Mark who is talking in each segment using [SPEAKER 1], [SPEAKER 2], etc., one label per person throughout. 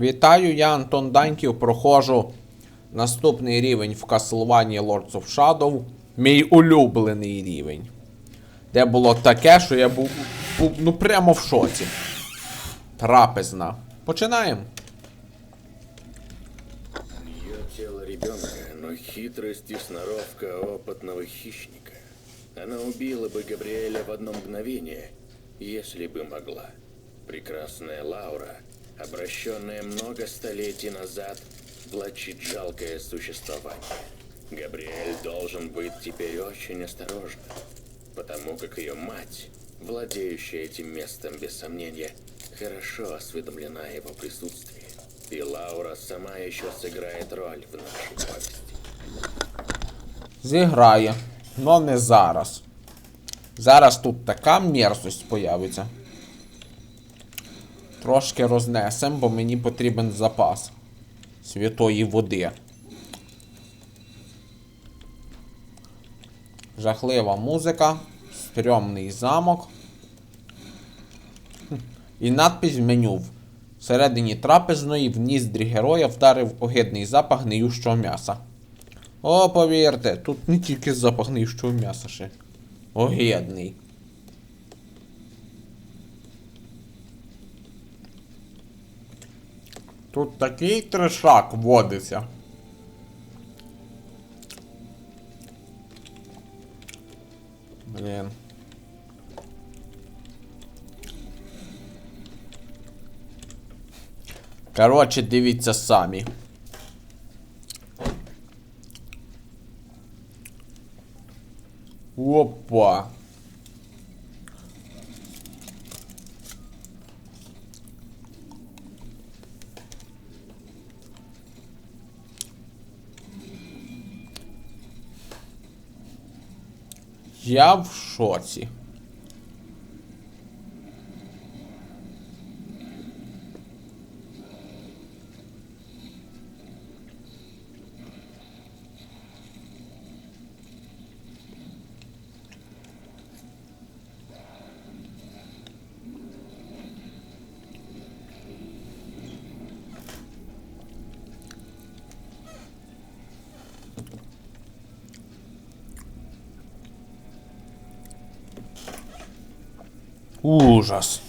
[SPEAKER 1] Вітаю, я Антон Даньків. Проходжу наступний рівень в Castlevania Lords of Shadow. Мій улюблений рівень. Де було таке, що я був, був ну прямо в шоці. Трапезна. Починаємо.
[SPEAKER 2] Ее тело ребенка, но хитрость и сноровка опытного хищника. Она убила бы Габриэля в одно мгновение, если бы могла. Прекрасная Лаура, обращенная много столетий назад, влачит жалкое существование. Габриэль должен быть теперь очень осторожен, потому как ее мать, владеющая этим местом без сомнения, хорошо осведомлена о его присутствии. И Лаура сама еще сыграет роль в нашей повести.
[SPEAKER 1] Зіграє. Но не зараз. Зараз тут така мерзость появиться. Трошки рознесем, бо мені потрібен запас святої води. Жахлива музика, стрьомний замок. І надпись в меню. Всередині трапезної в ніздрі героя вдарив огидний запах гниючого м'яса. О, повірте, тут не тільки запах гниючого м'яса ще. Огидний. Тут такий трешак водиться. Блін. Коротше, дивіться самі. Опа. Я в шоці. Ужас.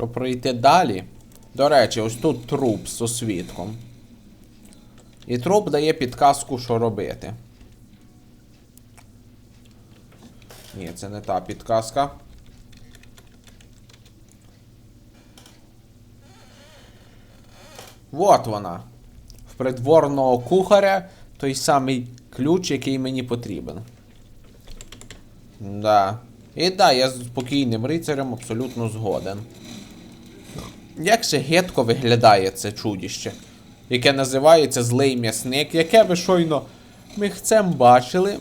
[SPEAKER 1] Щоб пройти далі. До речі, ось тут труп з освітком. І труп дає підказку, що робити. Ні, це не та підказка. Вот вона. В придворного кухаря той самий ключ, який мені потрібен. Да. І да, я з спокійним рицарем абсолютно згоден. Як же гидко виглядає це чудіще, яке називається злий м'ясник, яке ви щойно михцем бачили,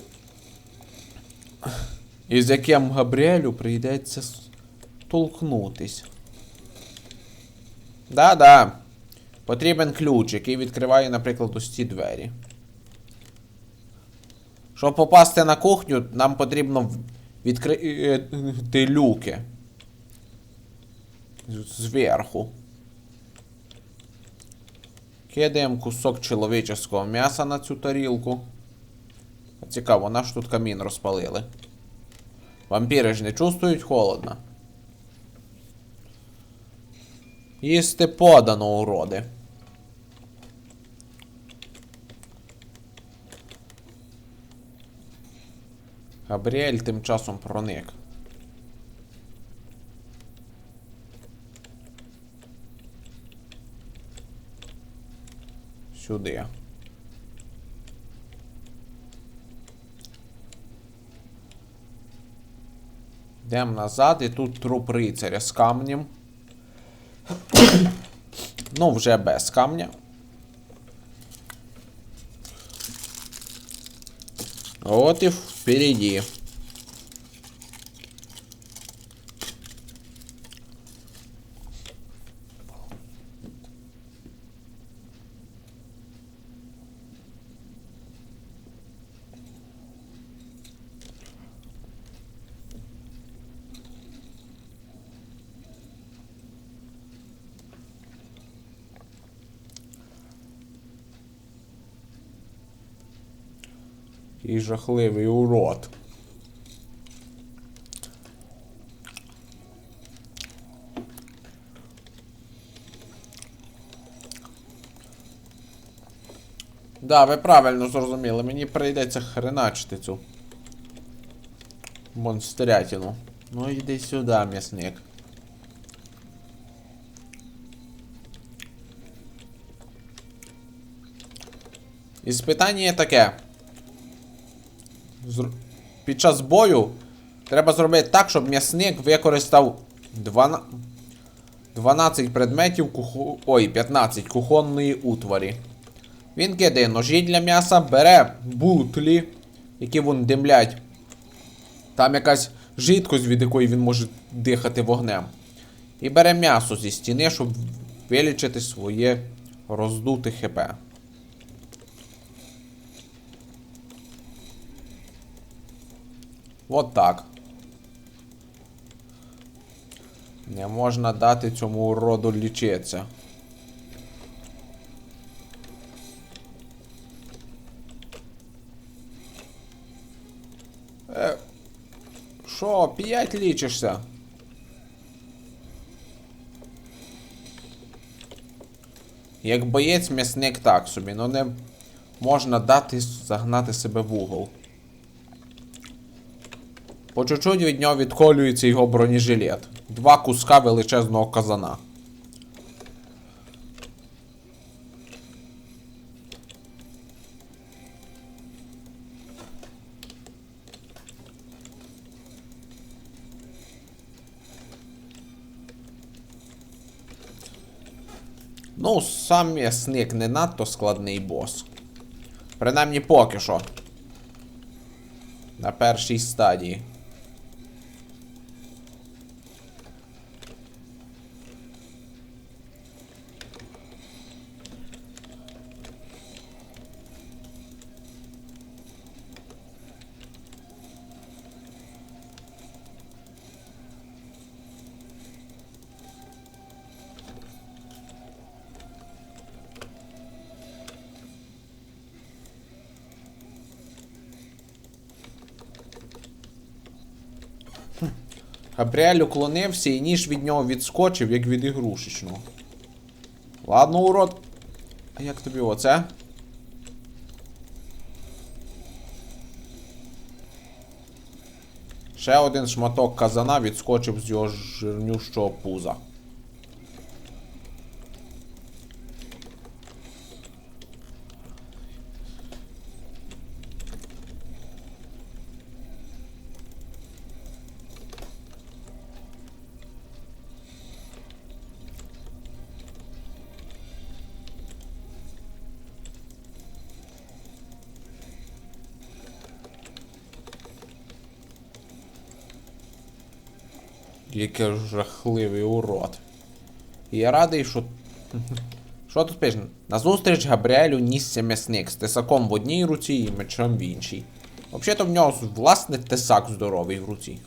[SPEAKER 1] і з яким Габріелю прийдеться толкнутись. Да-да. Потрібен ключ, який відкриває, наприклад, ось ці двері. Щоб попасти на кухню, нам потрібно відкрити люки. Зверху. Кидаємо кусок чоловічого м'яса на цю тарілку. Цікаво, наш тут камін розпалили. Вампіри ж не чувствують холодно. Їсти подано, уроди. Габріель тим часом проник. сюди. Йдемо назад, і тут труп рицаря з камнем. ну, вже без камня. От і впереді. І жахливий урод. Да, ви правильно зрозуміли, мені прийдеться хреначити цю монстрятину. Ну йди сюди, м'ясник. Іспитання є таке. Під час бою треба зробити так, щоб м'ясник використав 12, 12 предметів кухо... Ой, 15 кухонної утварі. Він кидає ножі для м'яса, бере бутлі, які вон димлять. Там якась жидкость, від якої він може дихати вогнем. І бере м'ясо зі стіни, щоб вилічити своє роздуте ХП. Вот так. Не можна дати цьому уроду лічитися. Е, Що, п'ять лічишся? Як боєць м'ясник так собі, ну не можна дати загнати себе в угол. По чуть-чуть від нього відколюється його бронежилет. Два куска величезного казана. Ну, сам м'ясник не надто складний бос. Принаймні поки що. На першій стадії. Габріель уклонився і ніж від нього відскочив, як від ігрушечного. Ладно, урод. А як тобі оце? Ще один шматок казана відскочив з його жирнющого пуза. Який жахливий урод. І я радий, що. Що тут пише? Назустріч Габріелю нісся м'ясник з тесаком в одній руці і мечом в іншій. Взагалі-то в нього власне тесак здоровий в руці.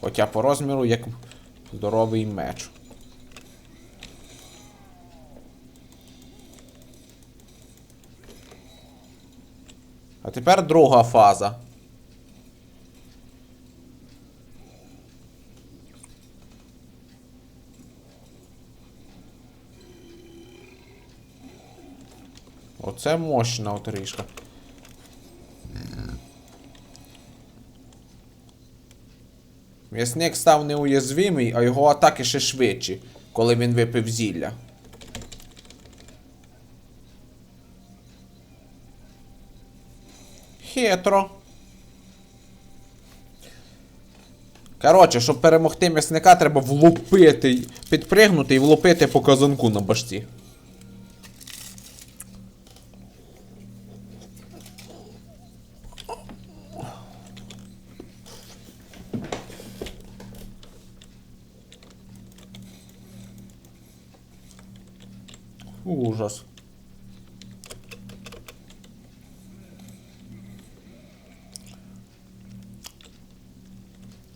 [SPEAKER 1] Хоча по розміру як здоровий меч. А тепер друга фаза. Оце мощна отрижка. М'ясник став неуязвимий, а його атаки ще швидші, коли він випив зілля. Хитро. Коротше, щоб перемогти м'ясника, треба влупити, підпригнути і влупити по казанку на башті. Ужас.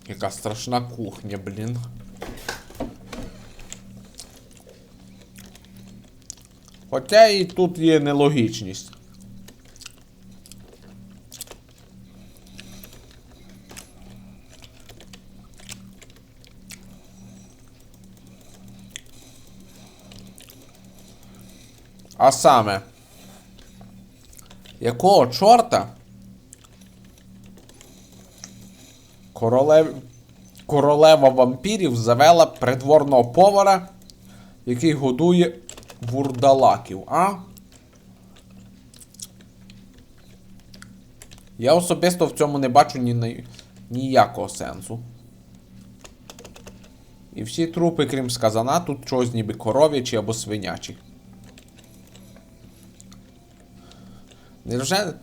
[SPEAKER 1] Яка страшна кухня, блін. Хоча і тут є нелогічність. А саме, якого чорта королев... королева вампірів завела придворного повара, який годує вурдалаків, а? Я особисто в цьому не бачу ні, ніякого сенсу. І всі трупи, крім сказана, тут чогось ніби коров'ячі або свинячі. Невже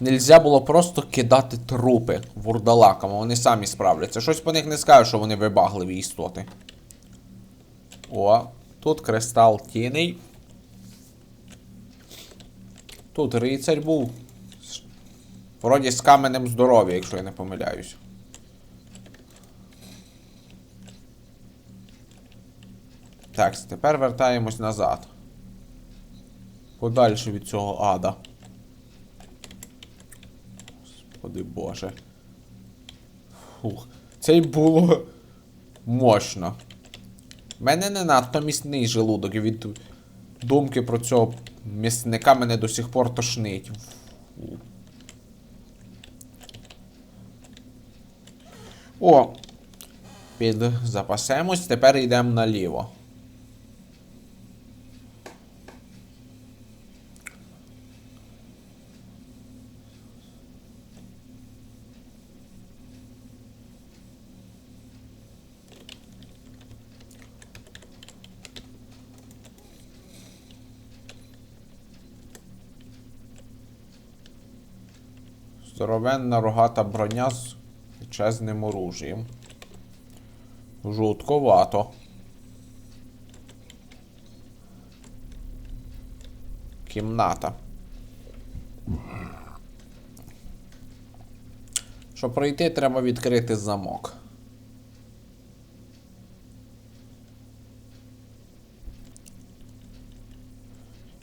[SPEAKER 1] нельзя було просто кидати трупи вурдалакам, вони самі справляться. Щось по них не скажу, що вони вибагливі істоти. О, тут кристал тіней. Тут рицарь був. Вроді з каменем здоров'я, якщо я не помиляюсь. Так, тепер вертаємось назад. Подальше від цього ада. Господи Боже. Фух. Це й було мощно. У мене не надто міцний желудок від думки про цього місника мене до сих пор тошнить. Фу. О! Підзапасемось, тепер йдемо наліво. Здоровенна рогата броня з величезним оружієм. Жутковато. Кімната. Щоб пройти, треба відкрити замок.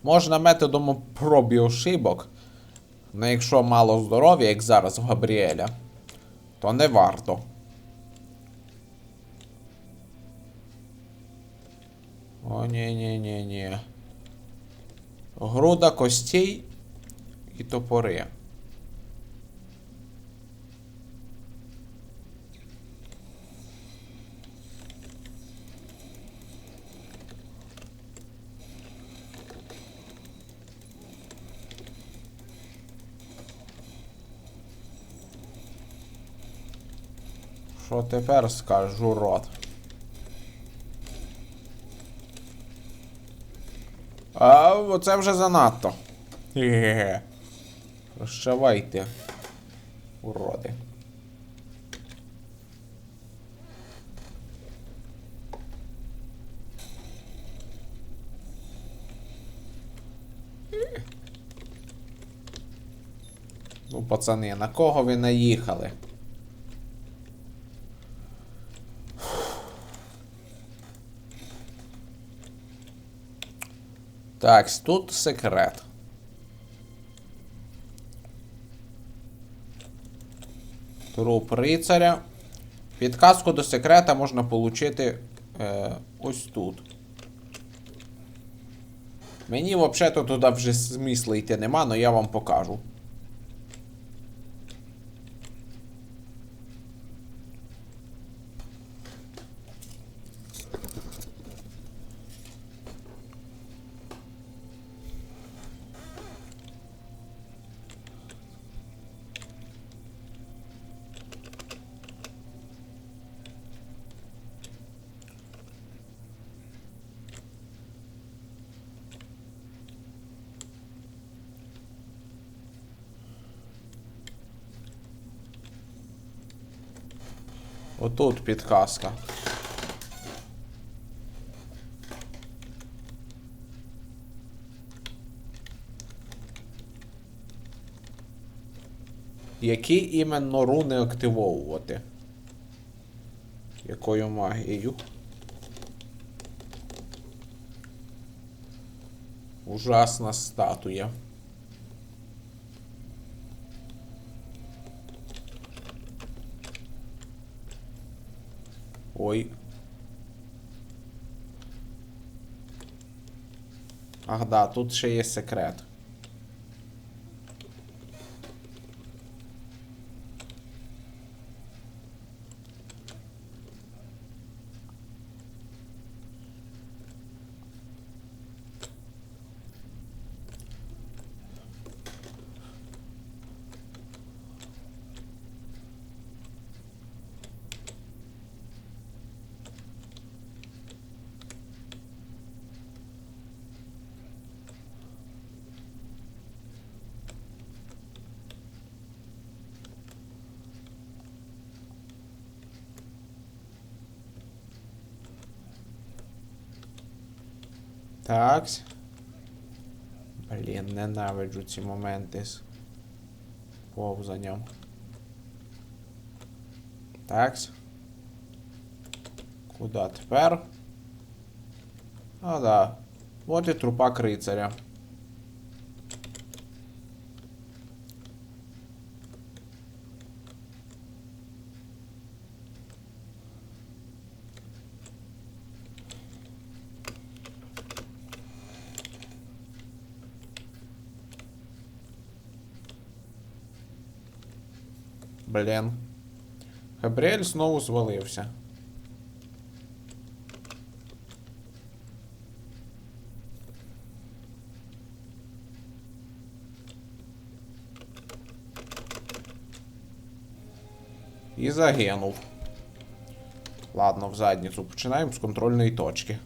[SPEAKER 1] Можна методом проб і ошибок, Ну, якщо мало здоров'я, як зараз в Габріеля, то не варто. О, ні, ні, ні, ні. Груда костей і топори. Що тепер скажу рот? А оце вже занадто. Ге-ге. Прощавайте. Уроди. Ну, пацани, на кого ви наїхали? Так, тут секрет. Труп рицаря. Підказку до секрета можна отримати е, ось тут. Мені взагалі туди вже змісла йти нема, але я вам покажу. Отут підказка. Які іменно руни активовувати? Якою магією? Ужасна статуя. Ой. Ах да, тут ще є секрет. Такс. Блін, ненавиджу ці моменти з повзанням. Такс. Куда тепер? А, да. От і трупак рицаря. Блін. Габріель знову звалився. І загинув. Ладно, в задницю. Починаємо з контрольної точки.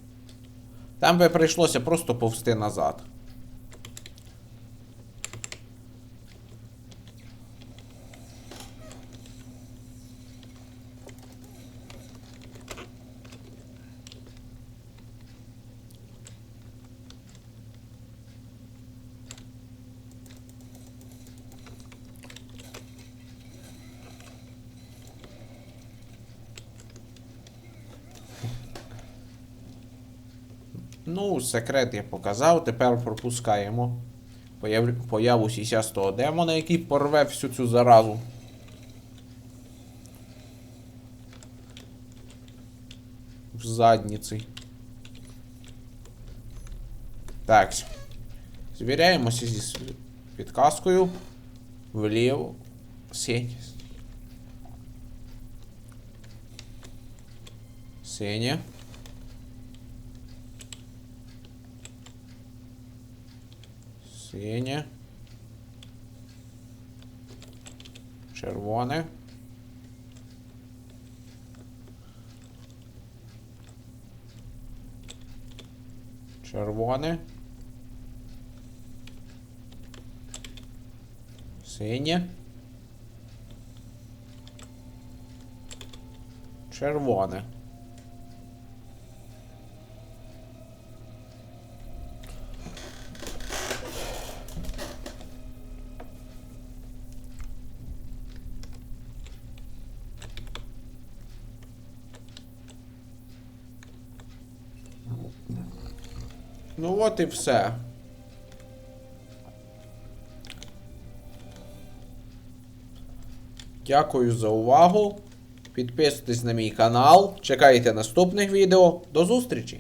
[SPEAKER 1] Там би прийшлося просто повзти назад. Ну, секрет я показав, тепер пропускаємо появ... появу сісястого демона, який порве всю цю заразу. В задніці. Так. Звіряємося зі підказкою. Вліво. Синь. Синє. Синє. Червоне. Червоне. Синє. Червоне. Ну от і все. Дякую за увагу. Підписуйтесь на мій канал. Чекайте наступних відео. До зустрічі!